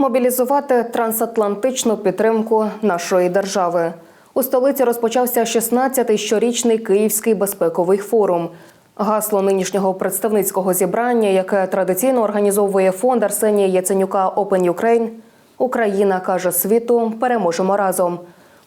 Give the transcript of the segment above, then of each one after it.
Мобілізувати трансатлантичну підтримку нашої держави. У столиці розпочався 16-й щорічний Київський безпековий форум. Гасло нинішнього представницького зібрання, яке традиційно організовує фонд Арсенія Яценюка Open Ukraine, Україна каже світу переможемо разом.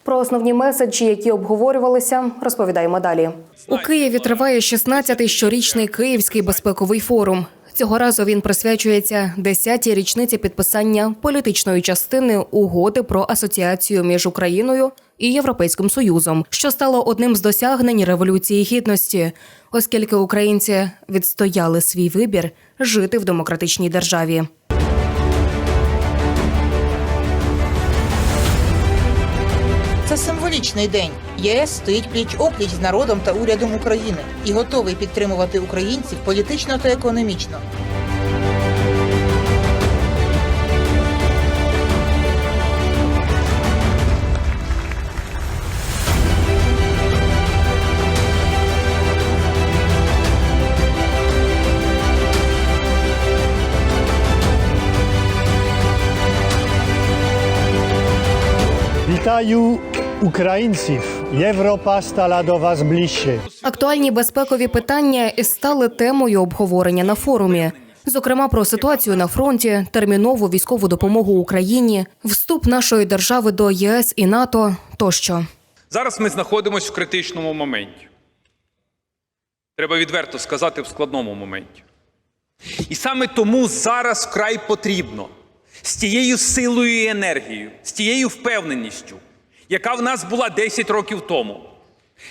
Про основні меседжі, які обговорювалися, розповідаємо далі. У Києві триває 16-й щорічний Київський безпековий форум. Цього разу він присвячується 10-й річниці підписання політичної частини угоди про асоціацію між Україною і Європейським Союзом, що стало одним з досягнень революції гідності, оскільки українці відстояли свій вибір жити в демократичній державі. Це символічний день. ЄС стоїть пліч опліч з народом та урядом України і готовий підтримувати українців політично та економічно. Вітаю українців! Європа стала до вас ближче. Актуальні безпекові питання і стали темою обговорення на форумі. Зокрема, про ситуацію на фронті, термінову військову допомогу Україні, вступ нашої держави до ЄС і НАТО тощо. Зараз ми знаходимося в критичному моменті. Треба відверто сказати в складному моменті. І саме тому зараз вкрай потрібно з тією силою і енергією, з тією впевненістю, яка в нас була 10 років тому,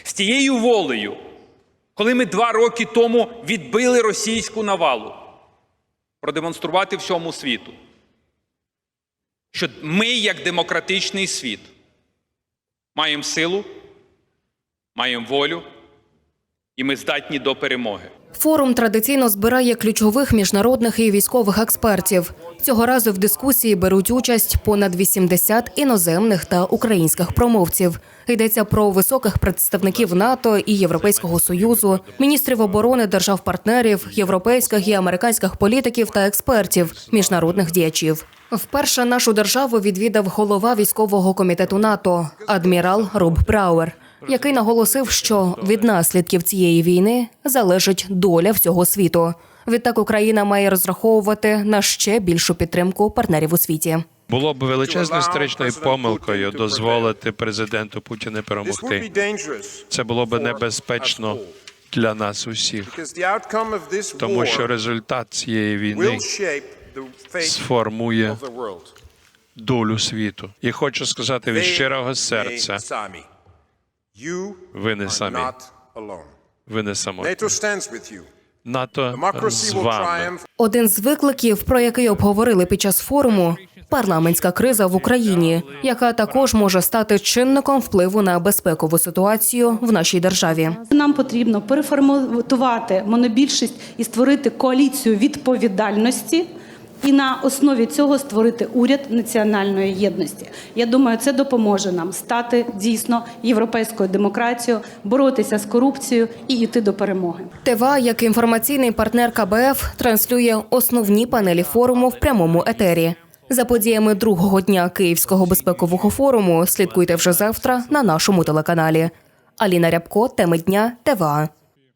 з тією волею, коли ми два роки тому відбили російську навалу, продемонструвати всьому світу, що ми, як демократичний світ, маємо силу, маємо волю, і ми здатні до перемоги. Форум традиційно збирає ключових міжнародних і військових експертів. Цього разу в дискусії беруть участь понад 80 іноземних та українських промовців. Йдеться про високих представників НАТО і Європейського союзу, міністрів оборони держав-партнерів, європейських і американських політиків та експертів, міжнародних діячів. Вперше нашу державу відвідав голова військового комітету НАТО адмірал Руб Брауер який наголосив, що від наслідків цієї війни залежить доля всього світу. Відтак Україна має розраховувати на ще більшу підтримку партнерів у світі. Було б величезною історичною помилкою дозволити президенту Путіну перемогти. Це було б небезпечно для нас усіх, тому що результат цієї війни сформує долю світу. І хочу сказати від щирого серця: ви не самі, ви не самотні. НАТО з вами. Один з викликів, про який обговорили під час форуму, парламентська криза в Україні, яка також може стати чинником впливу на безпекову ситуацію в нашій державі. Нам потрібно переформатувати монобільшість і створити коаліцію відповідальності. І на основі цього створити уряд національної єдності. Я думаю, це допоможе нам стати дійсно європейською демократією, боротися з корупцією і йти до перемоги. ТВА, як інформаційний партнер КБФ, транслює основні панелі форуму в прямому етері. За подіями другого дня Київського безпекового форуму слідкуйте вже завтра на нашому телеканалі. Аліна Рябко, теми дня ТВА.